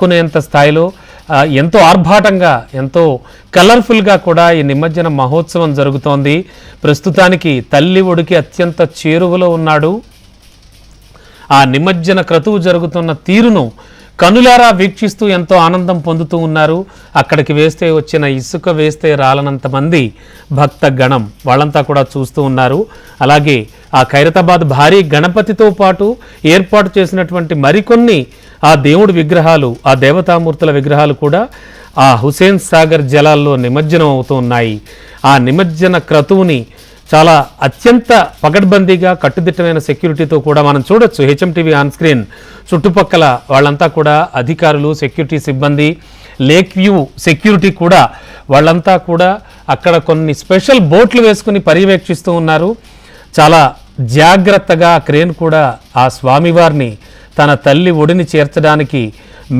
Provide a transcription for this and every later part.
కొనేంత స్థాయిలో ఎంతో ఆర్భాటంగా ఎంతో కలర్ఫుల్గా కూడా ఈ నిమజ్జన మహోత్సవం జరుగుతోంది. ప్రస్తుతానికి తల్లి ఒడికి అత్యంత చేరువలో ఉన్నాడు. ఆ నిమజ్జన క్రతువు జరుగుతున్న తీరును కనులారా వీక్షిస్తూ ఎంతో ఆనందం పొందుతూ ఉన్నారు. అక్కడికి వేస్తే వచ్చిన ఇసుక వేస్తే రాలనంత మంది భక్త గణం వాళ్ళంతా కూడా చూస్తూ ఉన్నారు. అలాగే ఆ ఖైరతాబాద్ భారీ గణపతితో పాటు ఏర్పాటు చేసినటువంటి మరికొన్ని ఆ దేవుడి విగ్రహాలు ఆ దేవతామూర్తుల విగ్రహాలు కూడా ఆ హుసేన్ సాగర్ జలాల్లో నిమజ్జనం అవుతూ ఉన్నాయి. ఆ నిమజ్జన క్రతువుని చాలా అత్యంత పగడ్బందీగా కట్టుదిట్టమైన సెక్యూరిటీతో కూడా మనం చూడొచ్చు. హెచ్ఎం టీవీ ఆన్ స్క్రీన్ చుట్టుపక్కల వాళ్ళంతా కూడా అధికారులు సెక్యూరిటీ సిబ్బంది లేక్ వ్యూ సెక్యూరిటీ కూడా వాళ్ళంతా కూడా అక్కడ కొన్ని స్పెషల్ బోట్లు వేసుకుని పర్యవేక్షిస్తూ ఉన్నారు. చాలా జాగ్రత్తగా క్రేన్ కూడా ఆ స్వామివారిని తన తల్లి ఒడిని చేర్చడానికి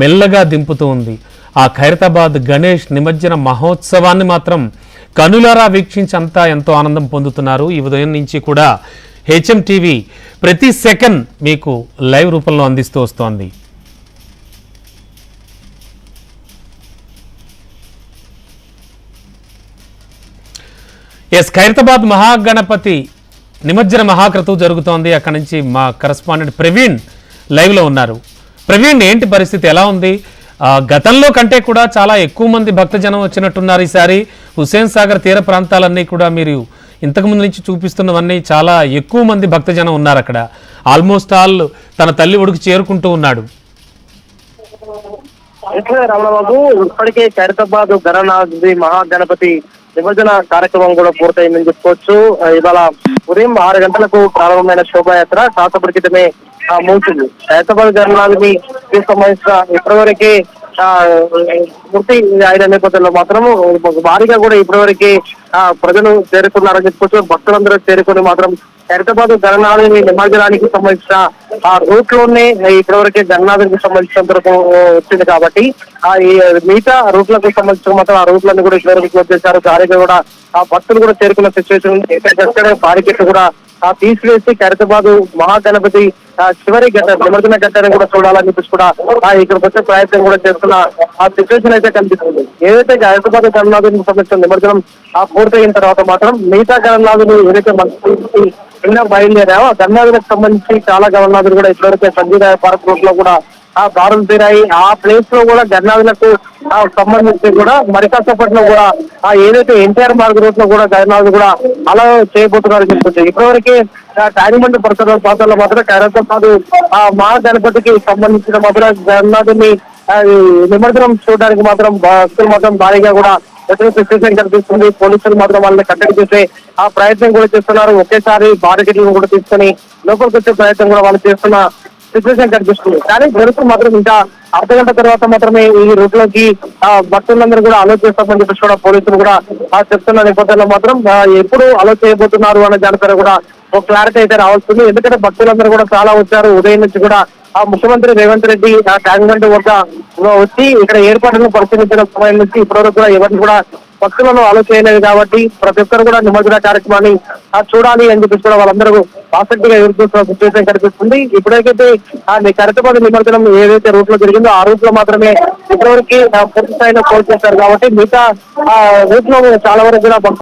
మెల్లగా దింపుతూ ఉంది. ఆ ఖైరతాబాద్ గణేష్ నిమజ్జన మహోత్సవాన్ని మాత్రం కనులారా వీక్షించి అంతా ఎంతో ఆనందం పొందుతున్నారు. ఈ ఉదయం నుంచి కూడా హెచ్ఎం టీవీ ప్రతి సెకండ్ మీకు లైవ్ రూపంలో అందిస్తూ వస్తోంది. ఎస్ ఖైరతాబాద్ మహాగణపతి నిమజ్జన మహాక్రతువు జరుగుతోంది. అక్కడి నుంచి మా కరస్పాండెంట్ ప్రవీణ్ లైవ్లో ఉన్నారు. ప్రవీణ్ ఏంటి పరిస్థితి? ఎలా ఉంది? ఆ, గతంలో కంటే కూడా చాలా ఎక్కువ మంది భక్తజనం వచ్చినట్టున్నారు ఈసారి. హుసేన్ సాగర్ తీర ప్రాంతాలన్నీ కూడా మీరు ఇంతకుముందు నుంచి చూపిస్తున్నవన్నీ చాలా ఎక్కువ మంది భక్తజనం ఉన్నారు అక్కడ. ఆల్మోస్ట్ ఆల్ తన తల్లి ఒడికి చేరుకుంటూ ఉన్నాడు. రమణబాబు ఇప్పటికే ఖైరతాబాద్ గణనాథ్ మహాగణపతి నిమజ్జన కార్యక్రమం కూడా పూర్తయిందని చెప్పుకోవచ్చు. ఇవాళ ఉదయం ఆరు గంటలకు ప్రారంభమైన శోభాయాత్ర కాసేపటి క్రితమే ఆ, హైదరాబాద్ ఖైరతాబాద్ సంబంధించిన ఇప్పటివరకే ఆ, పూర్తి అయిన నేపథ్యంలో మాత్రం భారీగా కూడా ఇప్పటివరకే ఆ, ప్రజలు చేరుకున్నారని చెప్పుకోవచ్చు. భక్తులందరూ చేరుకుని మాత్రం హైదరాబాద్ గణనాథుని నిమజ్జనానికి సంబంధించిన ఆ రూట్లోనే ఇప్పటివరకే గణనాథునికి సంబంధించినంత వరకు వచ్చింది కాబట్టి ఈ మిగతా రూట్లకు సంబంధించిన మాత్రం ఆ రూట్లన్నీ కూడా ఇటువంటి క్లోజ్ చేశారు దానికి కూడా ఆ భక్తులు కూడా చేరుకున్న సిచ్యువేషన్ ఉంది. బారికెట్లు కూడా ఆ తీసివేసి ఖైరతాబాద్ మహాగణపతి ఆ చివరి గట్ట నిమజ్జన గట్టని కూడా చూడాలని చెప్పేసి కూడా ఆ ఇక్కడికి వచ్చే ప్రయత్నం కూడా చేస్తున్న ఆ సిచ్యువేషన్ అయితే కనిపిస్తుంది. ఏదైతే హైదరాబాద్ గణనాథునికి సంబంధించిన నిమజ్జనం ఆ పూర్తయిన తర్వాత మాత్రం మిగతా గణనాథులు ఏదైతే మనకి కింద బయలుదేరావో గణనాథులకు సంబంధించి చాలా గణనాథులు కూడా ఇప్పటివరకే సంజీరాయ పార్క్ రోడ్లో కూడా ఆ దారులు తీరాయి. ఆ ప్లేస్లో కూడా గణనాథులకు సంబంధించి కూడా మరికాసపట్నం కూడా ఆ ఏదైతే ఎన్టీఆర్ మార్గ్ రూట్లో కూడా గణనాథులు కూడా అలా చేయబోతున్నారని చెప్తుంది ఇప్పటివరకే ఆ పరిసర ప్రాంతాల్లో మాత్రం ఖైరతాబాద్ ఆ మా గణపతికి సంబంధించిన మాత్రం గర్నాథుని నిమజ్జనం చూడడానికి మాత్రం భక్తులు మాత్రం భారీగా కూడా ఎటువంటి సిచ్యువేషన్ కనిపిస్తుంది పోలీసులు మాత్రం వాళ్ళని కట్టడి చేసే ఆ ప్రయత్నం కూడా చేస్తున్నారు. ఒకేసారి బారికెట్లను కూడా తీసుకొని లోపలికి వచ్చే ప్రయత్నం కూడా వాళ్ళు చేస్తున్న సిచ్యువేషన్ కనిపిస్తుంది కానీ జరుగుతూ మాత్రం ఇంకా అర్ధ గంట తర్వాత మాత్రమే ఈ రూట్లోకి ఆ భక్తులందరూ కూడా అలో చేస్తామని చెప్పేసి కూడా పోలీసులు కూడా చెప్తున్న నేపథ్యంలో మాత్రం ఎప్పుడు అలో చేయబోతున్నారు అనే దానిపైన కూడా ఒక క్లారిటీ అయితే రావాల్సింది ఎందుకంటే భక్తులందరూ కూడా చాలా వచ్చారు. ఉదయం నుంచి కూడా ఆ ముఖ్యమంత్రి రేవంత్ రెడ్డి ఆ ట్యాంక్మెంట్ వద్ద వచ్చి ఇక్కడ ఏర్పాట్లను పరిశీలించిన సమయం నుంచి ఇప్పటివరకు కూడా ఎవరిని కూడా భక్తులను అలో చేయలేదు కాబట్టి ప్రతి ఒక్కరు కూడా నిమజ్జన కార్యక్రమాన్ని చూడాలి అని చెప్పేసి కూడా వాళ్ళందరూ ఆసక్తిగా ఎదురు సిచ్యువేషన్ కనిపిస్తుంది. ఇప్పుడైతే ఆ కరెక్ట్ నిమజ్జనం ఏదైతే రూట్లో జరిగిందో ఆ రూట్లో మాత్రమే ఇప్పటివరకు పూర్తి స్థాయిలో కోల్ చేశారు కాబట్టి మిగతా రూట్లో చాలా వరకు కూడా